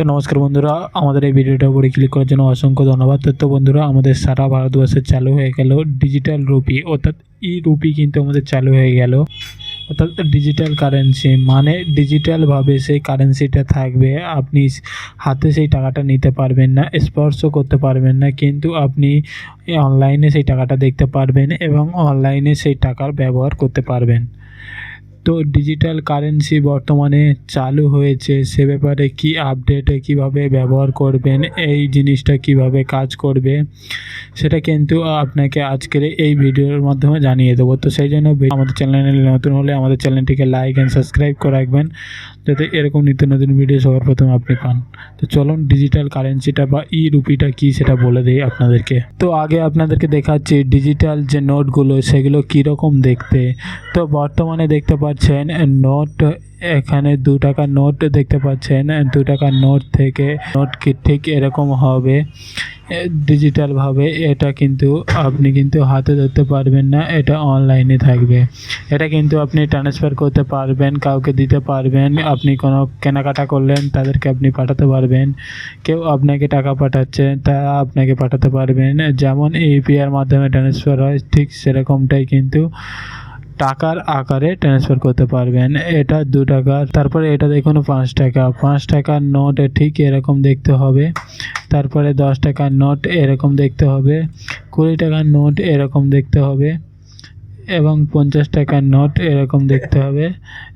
তো নমস্কার বন্ধুরা, আমাদের এই ভিডিওটার উপরে ক্লিক করার জন্য অসংখ্য ধন্যবাদ। তো বন্ধুরা, আমাদের সারা ভারতবর্ষে চালু হয়ে গেল ডিজিটাল রুপি অর্থাৎ ই রুপি কিন্তু আমাদের চালু হয়ে গেল। অর্থাৎ ডিজিটাল কারেন্সি মানে ডিজিটালভাবে সেই কারেন্সিটা থাকবে, আপনি হাতে সেই টাকাটা নিতে পারবেন না, স্পর্শ করতে পারবেন না, কিন্তু আপনি অনলাইনে সেই টাকাটা দেখতে পারবেন এবং অনলাইনে সেই টাকার ব্যবহার করতে পারবেন। তো ডিজিটাল কারেন্সি বর্তমানে চালু হয়েছে, সে ব্যাপারে কি আপডেট কীভাবে ব্যবহার করবেন, এই জিনিসটা কীভাবে কাজ করবে, সেটা কিন্তু আপনাকে আজকের এই ভিডিওর মাধ্যমে জানিয়ে দেবো। তো সেই জন্য আমাদের চ্যানেলে নতুন হলে আমাদের চ্যানেলটিকে লাইক অ্যান্ড সাবস্ক্রাইব করে রাখবেন, যাতে এরকম নিত্য নতুন ভিডিও সবার প্রথমে আপনি পান। তো চলুন ডিজিটাল কারেন্সিটা বা ই রুপিটা কি সেটা বলে দিই আপনাদেরকে। তো আগে আপনাদেরকে দেখাচ্ছি ডিজিটাল যে নোটগুলো সেগুলো কীরকম দেখতে? তো বর্তমানে দেখতে পাচ্ছেন নোট, এখানে দু টাকার নোট দেখতে পাচ্ছেন, দু টাকার নোট থেকে নোট কি ঠিক এরকম হবে ডিজিটালভাবে এটা কিন্তু আপনি কিন্তু হাতে ধরতে পারবেন না, এটা অনলাইনে থাকবে। এটা কিন্তু আপনি ট্রান্সফার করতে পারবেন, কাউকে দিতে পারবেন, আপনি কোনো কেনাকাটা করলেন তাদেরকে আপনি পাঠাতে পারবেন, কেউ আপনাকে টাকা পাঠাচ্ছে তা আপনাকে পাঠাতে পারবেন, যেমন ইউপিআইয়ের মাধ্যমে ট্রান্সফার হয়, ঠিক সেরকমটাই কিন্তু টাকার আকারে ট্রান্সফার করতে পারবেন। এটা দু টাকা। তারপরে এটা দেখুন পাঁচ টাকা। পাঁচ টাকার নোট ঠিক এরকম দেখতে হবে। তারপরে দশ টাকার নোট এরকম দেখতে হবে। কুড়ি টাকার নোট এরকম দেখতে হবে। এবং পঞ্চাশ টাকার নোট এরকম দেখতে হবে।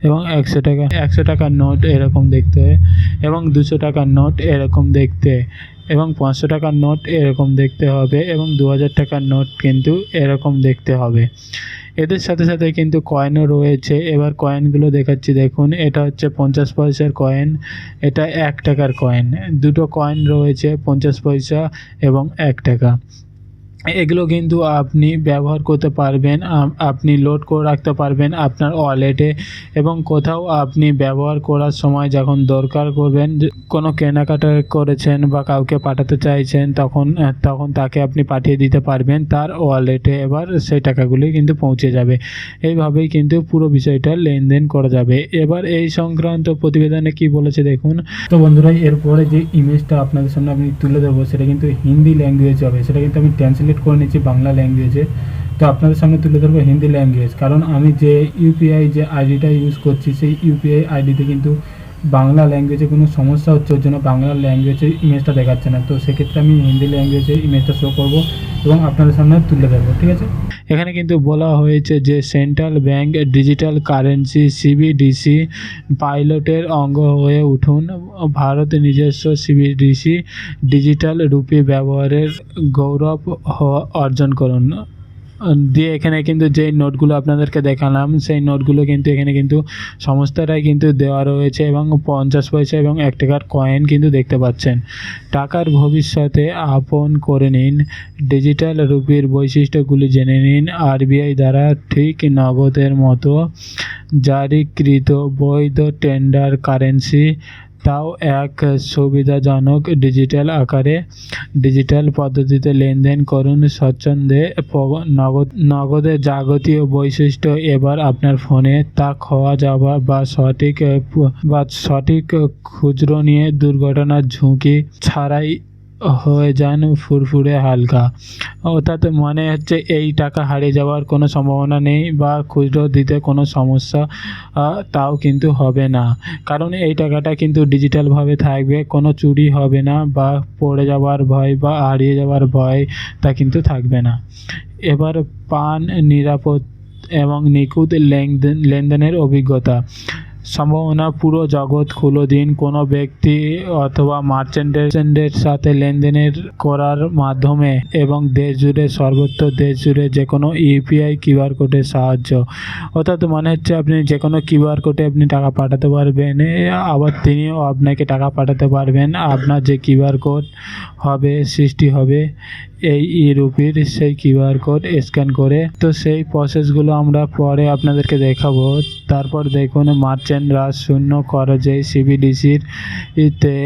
এবং একশো টাকা একশো টাকার নোট এরকম দেখতে হবে। এবং দুশো টাকার নোট এরকম দেখতে। এবং পাঁচশো টাকার নোট এরকম দেখতে হবে। এবং দু হাজার টাকার নোট কিন্তু এরকম দেখতে হবে। এদের সাথে সাথে কিন্তু কয়েনও রয়েছে। এবার কয়েনগুলো দেখাচ্ছি, দেখুন, এটা হচ্ছে পঞ্চাশ পয়সার কয়েন এটা এক টাকার কয়েন দুটো কয়েন রয়েছে, পঞ্চাশ পয়সা এবং এক টাকা। এগুলো কিন্তু আপনি ব্যবহার করতে পারবেন আপনি লোড করে রাখতে পারবেন আপনার ওয়ালেটে এবং কোথাও আপনি ব্যবহার করার সময় যখন দরকার করবেন কোনো কেনাকাটা করেছেন বা কাউকে পাঠাতে চাইছেন তখন তখন তাকে আপনি পাঠিয়ে দিতে পারবেন, তার ওয়ালেটে এবার সেই টাকাগুলি কিন্তু পৌঁছে যাবে। এইভাবেই কিন্তু পুরো বিষয়টা লেনদেন করা যাবে। এবার এই সংক্রান্ত প্রতিবেদনে কি বলেছে দেখুন। তো বন্ধুরা, এরপরে যে ইমেজটা আপনাদের সামনে আমি তুলে দেবো সেটা কিন্তু হিন্দি ল্যাঙ্গুয়েজ হবে, সেটা কিন্তু আমি ট্রান্সলেট করে নিচ্ছি বাংলা ল্যাঙ্গুয়েজে তো আপনাদের সামনে তুলে ধরবো হিন্দি ল্যাঙ্গুয়েজ কারণ আমি যে ইউপিআই যে আইডিটা ইউজ করছি, সেই ইউপিআই আইডিতে কিন্তু বাংলা ল্যাঙ্গুয়েজে কোনো সমস্যা হচ্ছে, ওর জন্য বাংলা ল্যাঙ্গুয়েজে ইমেজটা দেখাচ্ছে না। তো সেক্ষেত্রে আমি হিন্দি ল্যাঙ্গুয়েজে ইমেজটা শো করব এবং আপনাদের সামনে তুলে ধরবো, ঠিক আছে? এখানে কিন্তু বলা হয়েছে যে central bank digital currency CBDC পাইলটের অঙ্গ হয়ে উঠুন। ভারত নিজস্ব সিবিডিসি ডিজিটাল রুপি ব্যবহারের গৌরব অর্জন করুন। দিয়ে এখানে কিন্তু যেই নোটগুলো আপনাদেরকে দেখালাম, সেই নোটগুলো কিন্তু এখানে কিন্তু সমস্তটাই কিন্তু দেওয়া রয়েছে এবং পঞ্চাশ পয়সা এবং এক টাকার কয়েন কিন্তু দেখতে পাচ্ছেন। টাকার ভবিষ্যতে আপন করে নিন ডিজিটাল রুপির বৈশিষ্ট্যগুলি জেনে নিন আরবিআই দ্বারা ঠিক নগদের মতো জারিকৃত বৈধ টেন্ডার কারেন্সি তাও এক সুবিধাজনক ডিজিটাল আকারে ডিজিটাল পদ্ধতিতে লেনদেন করুন। স্বচ্ছন্দে নগদ নগদের যাবতীয় বৈশিষ্ট্য এবার আপনার ফোনে তা খাওয়া যাওয়া বা সঠিক বা সঠিক খুচরো নিয়ে দুর্ঘটনার ঝুঁকি ছাড়াই হয়ে যান ফুরফুরে হালকা। অর্থাৎ মনে হচ্ছে এই টাকা হারিয়ে যাওয়ার কোনো সম্ভাবনা নেই বা খুচরো দিতে কোনো সমস্যা তাও কিন্তু হবে না। কারণ এই টাকাটা কিন্তু ডিজিটালভাবে থাকবে, কোনো চুরি হবে না বা পড়ে যাওয়ার ভয় বা হারিয়ে যাওয়ার ভয় তা কিন্তু থাকবে না। এবার পান নিরাপদ এবং নিখুঁত লেনদেন, লেনদেনের অভিজ্ঞতা। সম্ভাবনা পুরো জগৎ খুলে। দিন কোনো ব্যক্তি অথবা মার্চেন্টের সাথে লেনদেনের করার মাধ্যমে এবং দেশ জুড়ে, সর্বত্র দেশ জুড়ে যে কোনো ইউপিআই কিউআর কোডের সাহায্য। অর্থাৎ মনে হচ্ছে আপনি যে কোনো কিউআর কোডে আপনি টাকা পাঠাতে পারবেন আবার তিনিও আপনাকে টাকা পাঠাতে পারবেন। আপনার যে কিউআর কোড হবে, সৃষ্টি হবে এই ই রুপির সেই কিউআর কোড স্ক্যান করে। তো সেই প্রসেসগুলো আমরা পরে আপনাদেরকে দেখাবো। তারপর দেখুন মার্চেন্টরা শূন্য খরচে সিবিডিসির ইতে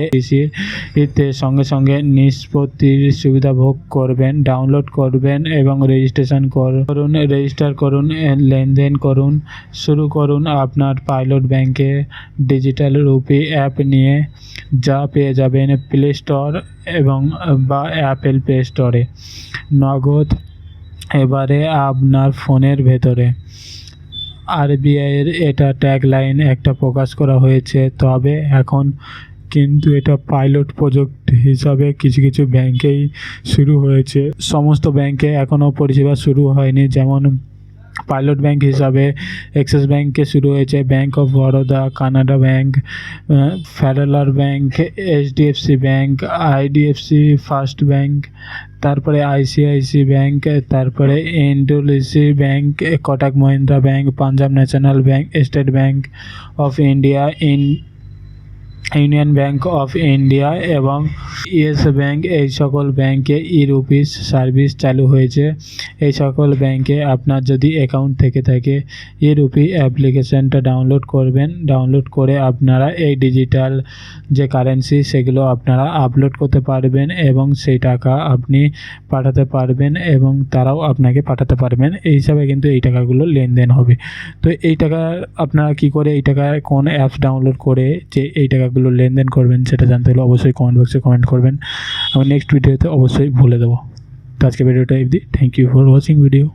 ইতে সঙ্গে সঙ্গে নিষ্পত্তির সুবিধা ভোগ করবেন ডাউনলোড করবেন এবং রেজিস্ট্রেশন করুন। রেজিস্টার করুন লেনদেন করুন। শুরু করুন আপনার পাইলট ব্যাংকে ডিজিটাল রুপি অ্যাপ নিয়ে। যা পেয়ে যাবেন প্লে স্টোর এবং, বা অ্যাপেল প্লে স্টোরে নগদ এবারে আপনার ফোনের ভেতরে। আরবিআইয়ের এটা ট্যাগলাইন একটা প্রকাশ করা হয়েছে, তবে এখন কিন্তু এটা পাইলট প্রজেক্ট হিসাবে কিছু কিছু ব্যাংকেই শুরু হয়েছে। সমস্ত ব্যাংকে এখনও পরিষেবা শুরু হয়নি, যেমন পাইলট ব্যাংক হিসাবে অ্যাক্সিস ব্যাংকে শুরু হয়েছে, bank of Baroda, Canada bank federal bank HDFC bank IDFC first bank, তারপরে আইসিআইসি ব্যাংক, তারপরে NWC bank, Kotak Mahindra bank, Punjab national bank, state bank of India, in union bank of India এবং yes bank এই সকল ব্যাংকে ই rupees service চালু হয়েছে। এই সকল ব্যাংকে আপনার যদি অ্যাকাউন্ট থেকে থাকে ই রুপি অ্যাপ্লিকেশনটা ডাউনলোড করবেন। ডাউনলোড করে আপনারা এই ডিজিটাল যে কারেন্সি, সেগুলো আপনারা আপলোড করতে পারবেন এবং সেই টাকা আপনি পাঠাতে পারবেন এবং তারাও আপনাকে পাঠাতে পারবেন। এই হিসাবে কিন্তু এই টাকাগুলো লেনদেন হবে। তো এই টাকা আপনারা কি করে, এই টাকা কোন অ্যাপস ডাউনলোড করে যে এই টাকাগুলো লেনদেন করবেন সেটা জানতে হলে অবশ্যই কমেন্ট বক্সে কমেন্ট করবেন। আমি নেক্সট ভিডিওতে অবশ্যই বলে দেবো। তো আজকে ভিডিওটা এফ দি thank you for watching video